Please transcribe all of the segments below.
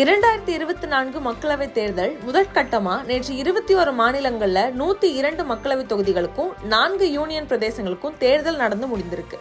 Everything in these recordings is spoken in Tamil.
இரண்டாயிரத்தி இருபத்தி நான்கு மக்களவைத் தேர்தல் முதற்கட்டமா நேற்று இருபத்தி ஒரு மாநிலங்களில் நூத்தி இரண்டு மக்களவைத் தொகுதிகளுக்கும் நான்கு யூனியன் பிரதேசங்களுக்கும் தேர்தல் நடந்து முடிந்திருக்கு.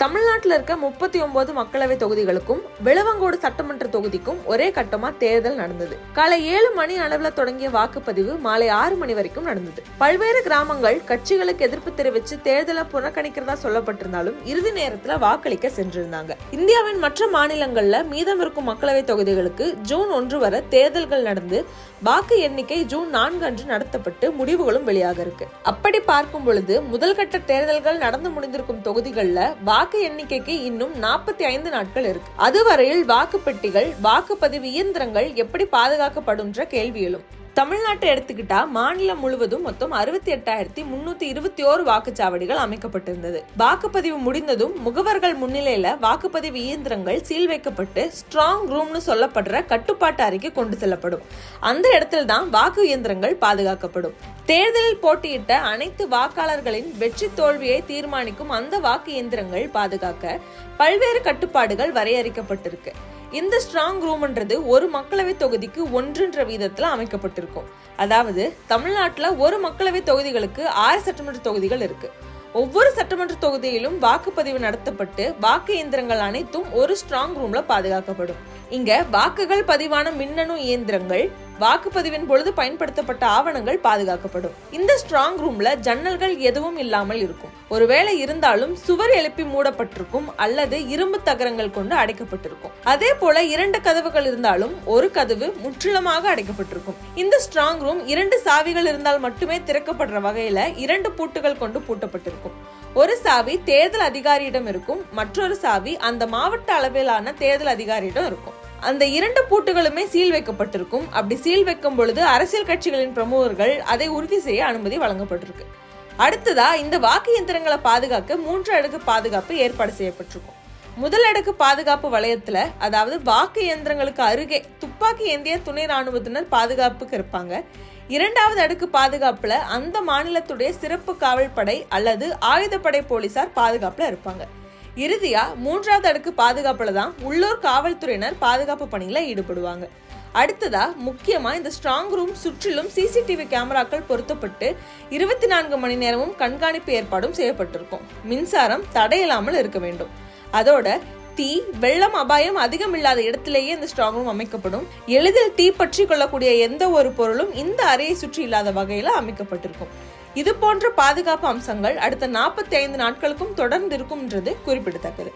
தமிழ்நாட்டில் இருக்க முப்பத்தி ஒன்பது மக்களவை தொகுதிகளுக்கும் விளவங்கோடு சட்டமன்ற தொகுதிக்கும் ஒரே கட்டமா தேர்தல் நடந்தது. காலை ஏழு மணி அளவில் தொடங்கிய வாக்குப்பதிவு மாலை ஆறு மணி வரைக்கும் நடந்தது. பல்வேறு கிராமங்கள் கட்சிகளுக்கு எதிர்ப்பு தெரிவித்து தேர்தலை புறக்கணிக்கிறதா சொல்லப்பட்டிருந்தாலும் இறுதி நேரத்தில் வாக்களிக்க சென்றிருந்தாங்க. இந்தியாவின் மற்ற மாநிலங்களில் மீதம் இருக்கும் மக்களவை தொகுதிகளுக்கு ஜூன் ஒன்று வரை தேர்தல்கள் நடந்து வாக்கு எண்ணிக்கை ஜூன் நான்கு அன்று நடத்தப்பட்டு முடிவுகளும் வெளியாக இருக்கு. அப்படி பார்க்கும் பொழுது முதல் கட்ட தேர்தல்கள் நடந்து முடிந்திருக்கும் தொகுதிகளில் வாக்கு எண்ணிக்கைக்கு இன்னும் நாற்பத்தி ஐந்து நாட்கள் இருக்கு. அதுவரையில் வாக்குப்பெட்டிகள் வாக்குப்பதிவு இயந்திரங்கள் எப்படி பாதுகாக்கப்படும்ன்ற கேள்வி எழும். தமிழ்நாட்டை எடுத்துக்கிட்டா மாநிலம் முழுவதும் மொத்தம் அறுபத்தி எட்டாயிரத்தி முன்னூத்தி இருபத்தி ஓரு வாக்குச்சாவடிகள் அமைக்கப்பட்டிருந்தது. வாக்குப்பதிவு முடிந்ததும் முகவர்கள் முன்னிலையில வாக்குப்பதிவு இயந்திரங்கள் சீல் வைக்கப்பட்டு ஸ்ட்ராங் ரூம்னு சொல்லப்படுற கட்டுப்பாட்டு அறைக்கு கொண்டு செல்லப்படும். அந்த இடத்தில் தான் வாக்கு இயந்திரங்கள் பாதுகாக்கப்படும். தேர்தலில் போட்டியிட்ட அனைத்து வாக்காளர்களின் வெற்றி தோல்வியை தீர்மானிக்கும் அந்த வாக்கு இயந்திரங்கள் பாதுகாக்க பல்வேறு கட்டுப்பாடுகள் வரையறுக்கப்பட்டிருக்கு. இந்த ஸ்ட்ராங் ரூம்ன்றது ஒரு மக்களவை தொகுதிக்கு ஒன்றுன்ற வீதத்தில் இருக்கும். அதாவது தமிழ்நாட்டில் ஒரு மக்களவை தொகுதிகளுக்கு ஆறு சட்டமன்ற தொகுதிகள் இருக்கு. ஒவ்வொரு சட்டமன்ற தொகுதியிலும் வாக்குப்பதிவு நடத்தப்பட்டு வாக்கு இயந்திரங்கள் அனைத்தும் ஒரு ஸ்ட்ராங் ரூம்ல பாதுகாக்கப்படும். இங்க வாக்குகள் பதிவான மின்னணு இயந்திரங்கள் வாக்குப்பதிவின் பொழுது பயன்படுத்தப்பட்ட ஆவணங்கள் பாதுகாக்கப்படும். இந்த ஸ்ட்ராங் ரூம்ல ஜன்னல்கள் எதுவும் இல்லாமல் இருக்கும். ஒருவேளை இருந்தாலும் சுவர் எழுப்பி மூடப்பட்டிருக்கும் அல்லது இரும்பு தகரங்கள் கொண்டு அடைக்கப்பட்டிருக்கும். அதே போல இரண்டு கதவுகள் இருந்தாலும் ஒரு கதவு முற்றிலுமாக அடைக்கப்பட்டிருக்கும். இந்த ஸ்ட்ராங் ரூம் இரண்டு சாவிகள் இருந்தால் மட்டுமே திறக்கப்படுற வகையில இரண்டு பூட்டுகள் கொண்டு பூட்டப்பட்டிருக்கும். ஒரு சாவி தேர்தல் அதிகாரியிடம் இருக்கும் மற்றொரு சாவி அந்த மாவட்ட அளவிலான தேர்தல் அதிகாரியிடம் இருக்கும். அந்த இரண்டு பூட்டுகளுமே சீல் வைக்கப்பட்டிருக்கும். அப்படி சீல் வைக்கும் பொழுது அரசியல் கட்சிகளின் பிரமுகர்கள் அதை உறுதி செய்ய அனுமதி வழங்கப்பட்டிருக்கு. அடுத்ததா இந்த வாக்கு இயந்திரங்களை பாதுகாக்க மூன்று அடுக்கு பாதுகாப்பு ஏற்பாடு செய்யப்பட்டிருக்கும். முதல் அடுக்கு பாதுகாப்பு வளையத்துல அதாவது வாக்கு இயந்திரங்களுக்கு அருகே துப்பாக்கி ஏந்திய துணை ராணுவத்தினர் பாதுகாப்புக்கு இருப்பாங்க. இரண்டாவது அடுக்கு பாதுகாப்புல அந்த மாநிலத்துடைய சிறப்பு காவல் படை அல்லது ஆயுதப்படை போலீசார் பாதுகாப்புல இருப்பாங்க. இறுதியாக மூன்றாவது அடுக்கு பாதுகாப்பில் தான் உள்ளூர் காவல்துறையினர் பாதுகாப்பு பணியில் ஈடுபடுவாங்க. அடுத்ததாக முக்கியமாக இந்த ஸ்ட்ராங் ரூம் சுற்றிலும் சிசிடிவி கேமராக்கள் பொருத்தப்பட்டு இருபத்தி நான்கு மணி நேரமும் கண்காணிப்பு ஏற்பாடும் செய்யப்பட்டிருக்கும். மின்சாரம் தடையில்லாமல் இருக்க வேண்டும். அதோட தீ வெள்ளம் அபாயம் அதிகம் இல்லாத இடத்திலேயே இந்த ஸ்ட்ராங் ரூம் அமைக்கப்படும். எளிதில் தீ பற்றி கொள்ளக்கூடிய எந்த ஒரு பொருளும் இந்த அறையை சுற்றி இல்லாத வகையில் அமைக்கப்பட்டிருக்கும். இது போன்ற பாதுகாப்பு அம்சங்கள் அடுத்த நாற்பத்தி ஐந்து நாட்களுக்கும் தொடர்ந்து இருக்கும்ன்றது குறிப்பிடத்தக்கது.